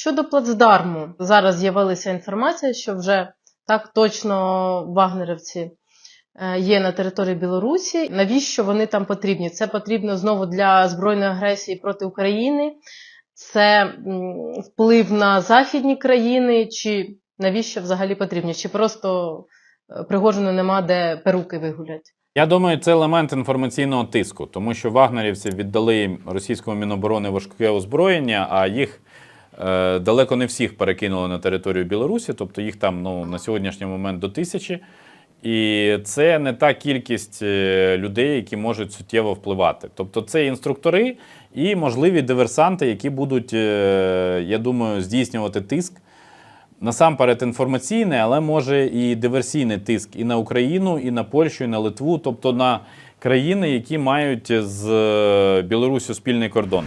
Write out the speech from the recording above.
Щодо плацдарму, зараз з'явилася інформація, що вже так точно вагнерівці е, є на території Білорусі. Навіщо вони там потрібні? Це потрібно знову для збройної агресії проти України. Це вплив на західні країни, чи навіщо взагалі потрібні? Чи просто е, Пригожину нема де перуки вигулять? Я думаю, це елемент інформаційного тиску, тому що вагнерівці віддали російському міноборони важке озброєння, а їх далеко не всіх перекинули на територію Білорусі, тобто їх там ну, на сьогоднішній момент до тисячі. І це не та кількість е, людей, які можуть суттєво впливати. Тобто це інструктори і можливі диверсанти, які будуть, е, я думаю, здійснювати тиск насамперед інформаційний, але може і диверсійний тиск і на Україну, і на Польщу, і на Литву, тобто на країни, які мають з е, Білоруссю спільний кордон.